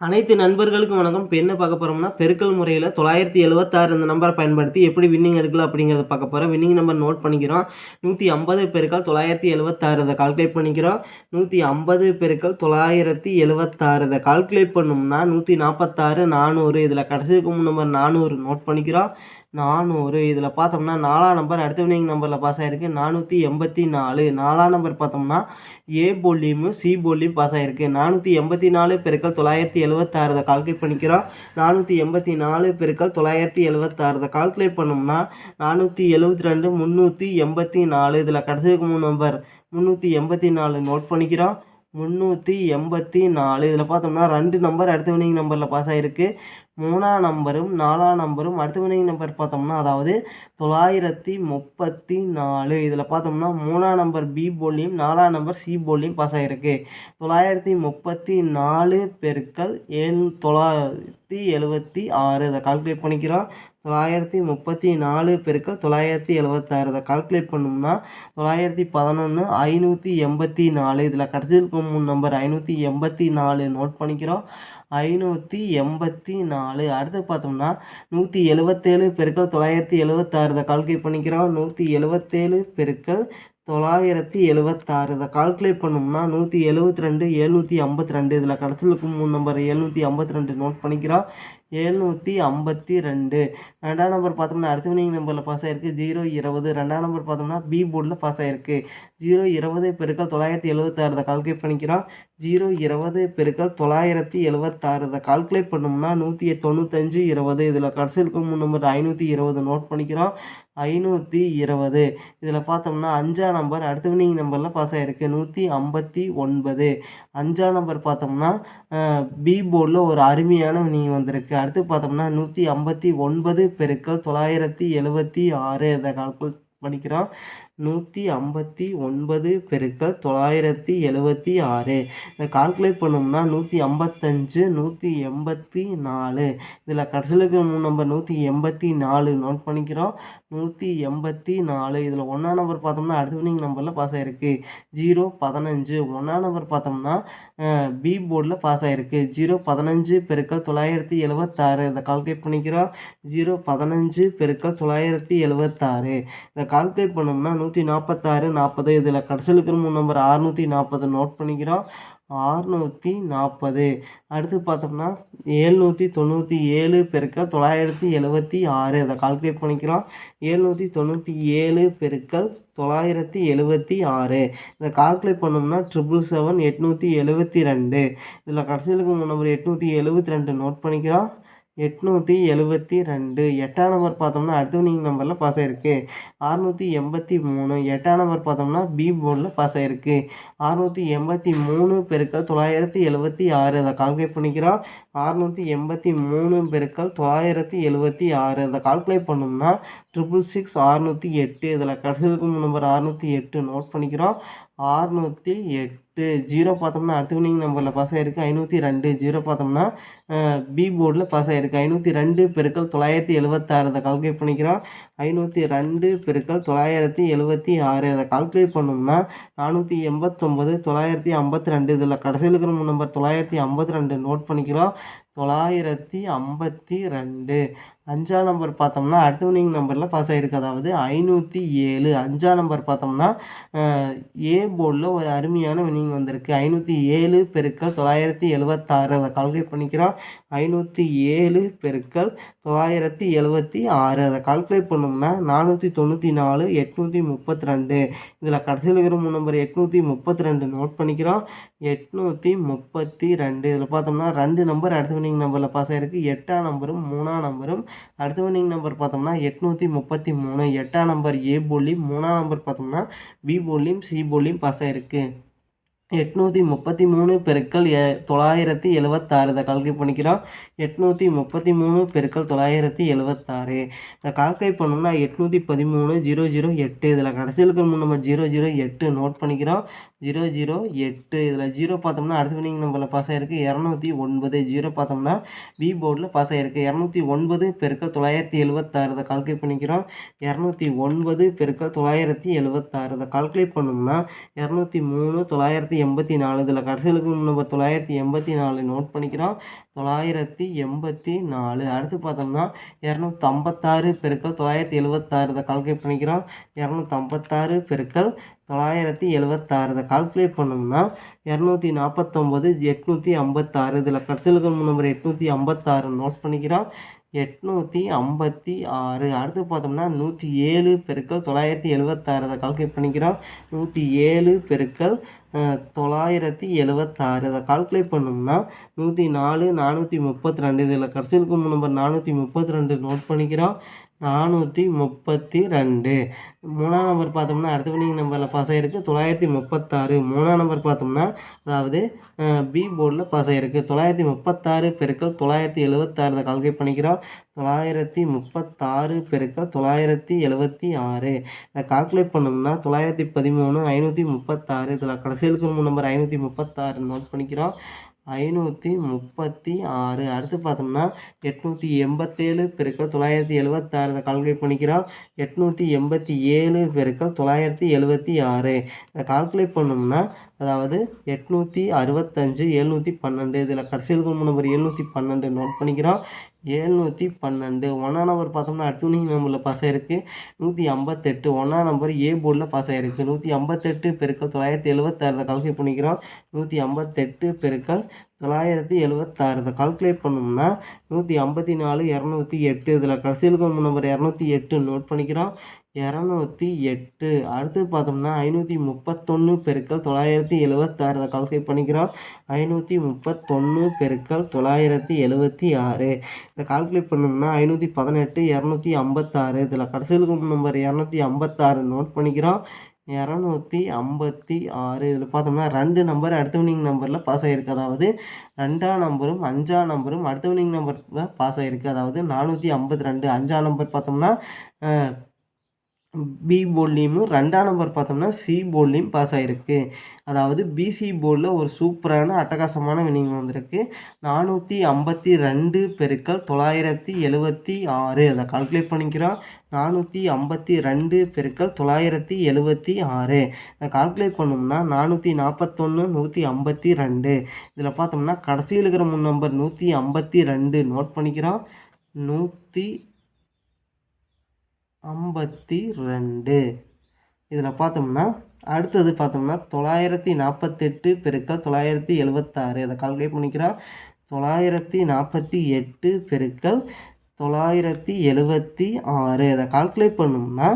அனைத்து நண்பர்களுக்கும் வணக்கம். இப்போ என்ன பார்க்க போகிறோம்னா பெருக்கல் முறையில் தொள்ளாயிரத்தி எழுபத்தாறு இந்த நம்பரை பயன்படுத்தி எப்படி வின்னிங் எடுக்கலாம் அப்படிங்கிறத பார்க்க போகிறோம் வின்னிங் நம்பர் நோட் பண்ணிக்கிறோம். நூற்றி ஐம்பது பெருக்கள் தொள்ளாயிரத்தி எழுபத்தாறு இதை கால்குலேட் பண்ணிக்கிறோம். நூற்றி ஐம்பது பெருக்கள் தொள்ளாயிரத்தி எழுபத்தாறு இதை கால்குலேட் பண்ணோம்னா நூற்றி நாற்பத்தாறு நானூறு இதில் கடைசி நம்பர் நானூறு நோட் பண்ணிக்கிறோம். நானூறு இதில் பார்த்தோம்னா நாலாம் நம்பர் அடுத்த வினிங் நம்பரில் பாஸ் ஆகிருக்கு நானூற்றி எண்பத்தி நாலு நாலாம் நம்பர் பார்த்தோம்னா ஏ போலியும் சி போலியும் பாஸ் ஆகிருக்கு நானூற்றி எண்பத்தி நாலு பெருக்கள் தொள்ளாயிரத்தி எழுபத்தாறு கால்குலேட் பண்ணிக்கிறோம். நானூற்றி எண்பத்தி நாலு பெருக்கள் தொள்ளாயிரத்தி எழுபத்தாறு கால்குலேட் பண்ணோம்னா நானூற்றி எழுபத்தி ரெண்டு முந்நூற்றி எண்பத்தி நாலு இதில் கடைசிக்கு மூணு நம்பர் முந்நூற்றி எண்பத்தி நாலு நோட் பண்ணிக்கிறோம். முந்நூற்றி எண்பத்தி நாலு இதில் பார்த்தோம்னா ரெண்டு நம்பர் அடுத்த வினிங் நம்பரில் பாஸ் ஆகிருக்கு மூணாம் நம்பரும் நாலாம் நம்பரும் அடுத்த வினை நம்பர் பார்த்தோம்னா அதாவது தொள்ளாயிரத்தி முப்பத்தி நாலு இதில் பார்த்தோம்னா மூணாம் நம்பர் பி போலியும் நாலாம் நம்பர் சி போலியும் பாஸ் ஆகிருக்கு தொள்ளாயிரத்தி முப்பத்தி நாலு பெருக்கள் ஏழு தொள்ளாயிரத்தி எழுபத்தி ஆறு. இதை கால்குலேட் பண்ணிக்கிறோம். தொள்ளாயிரத்தி முப்பத்தி நாலு பெருக்கள் தொள்ளாயிரத்தி எழுபத்தாறு இதை கால்குலேட் பண்ணோம்னா தொள்ளாயிரத்தி பதினொன்று ஐநூற்றி எண்பத்தி நாலு. இதில் கடைசியில் இருக்கும் நம்பர் ஐநூற்றி எண்பத்தி நாலு நோட் பண்ணிக்கிறோம். ஐநூற்றி எண்பத்தி நாலு. அடுத்து பார்த்தோம்னா நூற்றி எழுபத்தேழு பெருக்கள் தொள்ளாயிரத்தி எழுபத்தாறு இதை கால்குலேட் பண்ணிக்கிறோம். நூற்றி எழுபத்தேழு பெருக்கள் தொள்ளாயிரத்தி எழுபத்தாறு இதை கால்குலேட் பண்ணோம்னா நூற்றி எழுபத்தி ரெண்டு எழுநூற்றி ஐம்பத்தி ரெண்டு இதில் கடைசியில் இருக்கும் மூணு நம்பர் எழுநூற்றி ஐம்பத்தி ரெண்டு நோட் பண்ணிக்கிறோம். எழுநூற்றி ஐம்பத்தி ரெண்டு. ரெண்டாம் நம்பர் பார்த்தோம்னா அடுத்த வினிங் நம்பரில் பாஸ் ஆகிருக்கு ஜீரோ இருபது. ரெண்டாம் நம்பர் பார்த்தோம்னா பி போர்டில் பாஸ் ஆகிருக்கு ஜீரோ இருபது பெருக்கள் தொள்ளாயிரத்தி எழுபத்தாறு கால்குலேட் பண்ணிக்கிறோம். ஜீரோ இருபது பெருக்கள் தொள்ளாயிரத்தி எழுபத்தாறு இதை கால்குலேட் பண்ணோம்னா நூற்றி தொண்ணூத்தஞ்சு இருபது. இதில் கடைசி இருக்கும் மூணு நம்பர் ஐநூற்றி இருபது நோட் பண்ணிக்கிறோம். ஐநூற்றி இருபது. இதில் பார்த்தோம்னா அஞ்சாம் நம்பர் அடுத்த வினிங் நம்பரில் பாஸ் ஆகிருக்கு நூற்றி ஐம்பத்தி ஒன்பது. அஞ்சாம் நம்பர் பார்த்தோம்னா பி போர்டில் ஒரு அருமையான வினிங் வந்திருக்கு. அடுத்து பார்த்தோம்னா நூற்றி ஐம்பத்தி ஒன்பது பெருக்கள் தொள்ளாயிரத்தி எழுபத்தி ஆறு இதை கால்குலேட் பண்ணிக்கிறோம். நூற்றி ஐம்பத்தி ஒன்பது பெருக்கள் தொள்ளாயிரத்தி எழுபத்தி ஆறு. இதை கால்குலேட் பண்ணோம்னா நூற்றி ஐம்பத்தஞ்சு நூற்றி எண்பத்தி நாலு. இதில் கடைசியில் இருக்கிற மூணு நம்பர் நூற்றி எண்பத்தி நாலு நோட் பண்ணிக்கிறோம். நூற்றி எண்பத்தி நாலு. இதில் ஒன்றா நம்பர் பார்த்தோம்னா அடுத்த வினிங் நம்பரில் பாஸ் ஆகிருக்கு ஜீரோ பதினஞ்சு. ஒன்றா நம்பர் பார்த்தோம்னா பி போர்டில் பாஸ் ஆகிருக்கு ஜீரோ பதினஞ்சு பெருக்கள் தொள்ளாயிரத்தி எழுபத்தாறு இதை கால்குலேட் பண்ணிக்கிறோம். ஜீரோ பதினஞ்சு பெருக்கள் தொள்ளாயிரத்தி எழுபத்தாறு இதை கால்குலேட் பண்ணோம்னா நூற்றி நாற்பத்தாறு நாற்பது இதில் கடைசியில் இருக்கிற மூணு நம்பர் அறநூற்றி நாற்பது நோட் பண்ணிக்கிறோம். ஆறுநூற்றி நாற்பது அடுத்து பார்த்தோம்னா ஏழ்நூற்றி தொண்ணூற்றி ஏழு பெருக்கல் தொள்ளாயிரத்தி எழுபத்தி ஆறு. அதை கால்குலேட் பண்ணிக்கிறோம். ஏழ்நூற்றி தொண்ணூற்றி ஏழு பெருக்கள் தொள்ளாயிரத்தி எழுபத்தி ஆறு. இதை கால்குலேட் பண்ணோம்னா ட்ரிபிள் செவன் எட்நூற்றி எழுபத்தி ரெண்டு. இதில் கடைசியில் இருக்கிற நம்பர் எட்நூற்றி எழுபத்தி ரெண்டு நோட் பண்ணிக்கிறோம். எட்நூற்றி எழுபத்தி ரெண்டு. எட்டாம் நம்பர் பார்த்தோம்னா அடுத்தவனிங் நம்பரில் பாஸ் ஆகிருக்கு அறுநூற்றி எண்பத்தி மூணு. எட்டாம் நம்பர் பார்த்தோம்னா பி போர்டில் பாஸ் ஆகிருக்கு அறுநூற்றி எண்பத்தி மூணு பெருக்கள் தொள்ளாயிரத்தி எழுபத்தி ஆறு. அதை கால்குலேட் பண்ணிக்கிறோம். அறுநூற்றி எண்பத்தி மூணு பெருக்கள் தொள்ளாயிரத்தி எழுபத்தி ஆறு. அதை கால்குலேட் பண்ணோம்னா ட்ரிபிள் சிக்ஸ் அறுநூற்றி எட்டு. இதில் கடைசியில் நம்பர் அறுநூற்றி எட்டு நோட் பண்ணிக்கிறோம். அறுநூற்றி எட்டு ஜீரோ பார்த்தோம்னா அடுத்த வினிங் நம்பரில் பாஸ் ஆகிருக்கு ஐநூற்றி ரெண்டு ஜீரோ பார்த்தோம்னா பி போர்டில் பாஸ் ஆகிருக்கு ஐநூற்றி ரெண்டு பெருக்கள் தொள்ளாயிரத்தி எழுபத்தாறு அதை கால்குலேட் பண்ணிக்கிறோம். ஐநூற்றி ரெண்டு பெருக்கள் தொள்ளாயிரத்தி எழுபத்தி ஆறு. அதை கால்குலேட் பண்ணோம்னா நானூற்றி எண்பத்தொம்பது தொள்ளாயிரத்தி ஐம்பத்தி ரெண்டு. இதில் கடைசியில் இருக்கிற நம்பர் தொள்ளாயிரத்தி ஐம்பத்தி ரெண்டு. நோட் பண்ணிக்கிறோம். தொள்ளாயிரத்தி ஐம்பத்தி ரெண்டு. அஞ்சாம் நம்பர் பார்த்தோம்னா அடுத்த வினிங் நம்பரில் பாஸ் ஆகிருக்கு அதாவது ஐநூற்றி ஏழு. அஞ்சாம் நம்பர் பார்த்தோம்னா ஏ போர்டில் ஒரு அருமையான வினிங் வந்திருக்கு. ஐநூற்றி ஏழு பெருக்கள் தொள்ளாயிரத்தி எழுபத்தாறு அதை கால்குலேட் பண்ணிக்கிறோம். ஐநூற்றி ஏழு பெருக்கள் தொள்ளாயிரத்தி எழுபத்தி ஆறு. அதை கால்குலேட் பண்ணோம்னா நானூற்றி தொண்ணூற்றி நாலு எட்நூற்றி முப்பத்தி ரெண்டு. இதில் கடைசியில் இருக்கிற மூணு நம்பர் எட்நூற்றி முப்பத்தி ரெண்டு நோட் பண்ணிக்கிறோம். எட்நூற்றி முப்பத்தி ரெண்டு. இதில் பார்த்தோம்னா ரெண்டு நம்பர் அடுத்த வினிங் நம்பரில் பாஸ் ஆகிருக்கு எட்டாம் நம்பரும் மூணாம் நம்பரும் அடுத்த வினிங் நம்பர் பார்த்தோம்னா எட்நூற்றி முப்பத்தி மூணு. எட்டாம் நம்பர் ஏ போலியும் மூணாம் நம்பர் பார்த்தோம்னா பி போலியும் சி போலியும் பாஸ் ஆகிருக்கு எட்நூற்றி முப்பத்தி மூணு பெருக்கள் எ தொள்ளாயிரத்தி எழுவத்தாறு. இதை கால்குலேட் பண்ணிக்கிறோம். எட்நூற்றி முப்பத்தி மூணு பெருக்கள் தொள்ளாயிரத்தி எழுவத்தாறு. இதை கால்குலேட் பண்ணோம்னா எட்நூற்றி பதிமூணு ஜீரோ ஜீரோ எட்டு. இதில் கடைசியில் இருக்கிற மூணு நம்ம ஜீரோ ஜீரோ எட்டு நோட் பண்ணிக்கிறோம். ஜீரோ ஜீரோ எட்டு. இதில் ஜீரோ பார்த்தோம்னா அடுத்த வினிங் நம்பரில் பாஸ் ஆகிருக்கு இரநூத்தி ஒன்பது. ஜீரோ பார்த்தோம்னா பி போர்டில் பாஸ் ஆகிருக்கு இரநூத்தி ஒன்பது பெருக்கள் தொள்ளாயிரத்தி எழுபத்தாறு இதை கால்குலேட் பண்ணிக்கிறோம். இரநூத்தி ஒன்பது பெருக்கள் தொள்ளாயிரத்தி எழுபத்தாறு இதை கால்குலேட் பண்ணோம்னா இரநூத்தி மூணு தொள்ளாயிரத்தி எண்பத்தி நாலு. இதில் கடைசிகளுக்கு நம்பர் தொள்ளாயிரத்தி எண்பத்தி நாலு. நோட் பண்ணிக்கிறோம். தொள்ளாயிரத்தி எண்பத்தி நாலு. அடுத்து பார்த்தோம்னா இரநூத்தம்பத்தாறு பெருக்கள் தொள்ளாயிரத்தி எழுபத்தாறு இதை கால்குலேட் பண்ணிக்கிறோம். இரநூத்தம்பத்தாறு பெருக்கள் தொள்ளாயிரத்தி எழுபத்தாறு இதை கால்குலேட் பண்ணோம்னா இரநூத்தி நாற்பத்தொம்போது எட்நூற்றி ஐம்பத்தாறு. இதில் கடைசியில் நம்பர் எட்நூற்றி ஐம்பத்தாறு நோட் பண்ணிக்கிறோம். எட்நூற்றி ஐம்பத்தி ஆறு. அடுத்து பார்த்தோம்னா நூற்றி ஏழு பெருக்கள் தொள்ளாயிரத்தி எழுபத்தாறு அதை கால்குலேட் பண்ணிக்கிறோம். நூற்றி ஏழு பெருக்கள் தொள்ளாயிரத்தி எழுபத்தாறு அதை கால்குலேட் பண்ணோம்னா நூற்றி நாலு நானூற்றி முப்பத்தி ரெண்டு. இதில் கடைசியில் நம்பர் நானூற்றி முப்பத்தி ரெண்டு. நோட் பண்ணிக்கிறோம். நானூற்றி முப்பத்தி ரெண்டு. மூணாம் நம்பர் பார்த்தோம்னா அடுத்த வினிங் நம்பரில் பாஸ் ஆகிருக்கு தொள்ளாயிரத்தி முப்பத்தாறு. மூணாம் நம்பர் பார்த்தோம்னா அதாவது பி போர்டில் பாஸ் ஆகிருக்கு தொள்ளாயிரத்தி முப்பத்தாறு பெருக்கள் தொள்ளாயிரத்தி எழுபத்தாறு இதை கால்குலேட் பண்ணிக்கிறோம். தொள்ளாயிரத்தி முப்பத்தாறு பெருக்கள் தொள்ளாயிரத்தி எழுபத்தி ஆறு. இதை கால்குலேட் பண்ணோம்னா தொள்ளாயிரத்தி பதிமூணு ஐநூற்றி முப்பத்தாறு. இதில் கடைசியில் நம்பர் ஐநூற்றி முப்பத்தாறு நோட் பண்ணிக்கிறோம். ஐநூற்றி முப்பத்தி ஆறு. அடுத்து பார்த்தோம்னா எட்நூற்றி எண்பத்தேழு பெருக்கள் தொள்ளாயிரத்தி எழுபத்தாறு இதை கால்குலேட் பண்ணிக்கிறோம். எட்நூற்றி எண்பத்தி ஏழு பெருக்கள் தொள்ளாயிரத்தி எழுபத்தி ஆறு. இதை கால்குலேட் பண்ணோம்னா அதாவது எட்நூற்றி அறுபத்தஞ்சு எழுநூற்றி பன்னெண்டு. இதில் கடைசியில் நம்பர் எழுநூற்றி பன்னெண்டு நோட் பண்ணிக்கிறோம். எழுநூற்றி பன்னெண்டு. ஒன்றாம் நம்பர் பார்த்தோம்னா அடுத்த நம்பரில் பாஸ் ஆகிருக்கு நூற்றி ஐம்பத்தெட்டு. ஒன்றாம் நம்பர் ஏ போர்டில் பாஸ் ஆகிருக்கு நூற்றி ஐம்பத்தெட்டு பெருக்கள் தொள்ளாயிரத்தி எழுபத்தாறு கால்குலேட் பண்ணிக்கிறோம். நூற்றி ஐம்பத்தெட்டு பெருக்கள் தொள்ளாயிரத்தி எழுபத்தாறு இதை கால்குலேட் பண்ணோம்னா நூற்றி ஐம்பத்தி நாலு இரநூத்தி எட்டு. இதில் கடைசியில் நம்பர் இரநூத்தி எட்டு நோட் பண்ணிக்கிறோம். இரநூத்தி எட்டு. அடுத்து பார்த்தோம்னா ஐநூற்றி முப்பத்தொன்று பெருக்கள் தொள்ளாயிரத்தி எழுபத்தாறு இதை கால்குலேட் பண்ணிக்கிறோம். ஐநூற்றி முப்பத்தொன்று பெருக்கள் தொள்ளாயிரத்தி எழுபத்தி ஆறு. இதை கால்குலேட் பண்ணோம்னா ஐநூற்றி பதினெட்டு இரநூத்தி ஐம்பத்தாறு. இதில் கடைசியில் நம்பர் இரநூத்தி ஐம்பத்தாறு நோட் பண்ணிக்கிறோம். இரநூத்தி ஐம்பத்தி ஆறு. இதில் பார்த்தோம்னா ரெண்டு நம்பர் அடுத்த வினிங் நம்பரில் பாஸ் ஆகிருக்கு அதாவது ரெண்டாம் நம்பரும் அஞ்சாம் நம்பரும் அடுத்த வினிங் நம்பர் பாஸ் ஆகிருக்கு அதாவது நானூற்றி ஐம்பத்தி ரெண்டு. அஞ்சாம் நம்பர் பார்த்தோம்னா பி போர்ட்லேயும் ரெண்டாம் நம்பர் பார்த்தோம்னா சி போர்ட்லேயும் பாஸ் ஆகிருக்கு அதாவது பிசி போர்டில் ஒரு சூப்பரான அட்டகாசமான வினிங் வந்திருக்கு. நானூற்றி ஐம்பத்தி ரெண்டு பெருக்கள் தொள்ளாயிரத்தி எழுபத்தி ஆறு. அதை கால்குலேட் பண்ணிக்கிறோம். நானூற்றி ஐம்பத்தி ரெண்டு பெருக்கள் தொள்ளாயிரத்தி எழுபத்தி ஆறு. அதை கால்குலேட் பண்ணோம்னா நானூற்றி நாற்பத்தொன்று நூற்றி ஐம்பத்தி ரெண்டு. இதில் பார்த்தோம்னா கடைசியில் இருக்கிற முன் நம்பர் நூற்றி ஐம்பத்தி ரெண்டு. நோட் பண்ணிக்கிறோம். நூற்றி ஐம்பத்தி ரெண்டு. இதில் பார்த்தோம்னா அடுத்தது பார்த்தோம்னா தொள்ளாயிரத்தி நாற்பத்தெட்டு பெருக்கள் தொள்ளாயிரத்தி எழுபத்தாறு. அதை கால்குலேட் பண்ணிக்கிறோம். தொள்ளாயிரத்தி நாற்பத்தி எட்டு பெருக்கள் தொள்ளாயிரத்தி எழுபத்தி ஆறு. இதை கால்குலேட் பண்ணோம்னா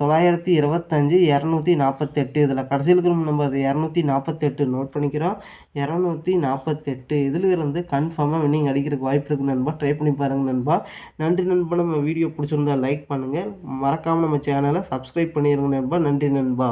தொள்ளாயிரத்தி இருபத்தஞ்சி இரநூத்தி நாற்பத்தெட்டு. இதில் கடைசியில் இருக்கிற நம்பர் இரநூத்தி நாற்பத்தெட்டு நோட் பண்ணிக்கிறோம். இரநூத்தி நாற்பத்தெட்டு. இதில் இருந்து கன்ஃபார்மாக வின்னிங் அடிக்கிறதுக்கு வாய்ப்பு இருக்குது நண்பா. ட்ரை பண்ணி பாருங்கள் நண்பா. நன்றி நண்பா. நம்ம வீடியோ பிடிச்சிருந்தா லைக் பண்ணுங்கள் மறக்காமல் நம்ம சேனலை சப்ஸ்கிரைப் பண்ணிடுங்க நண்பா. நன்றி நண்பா.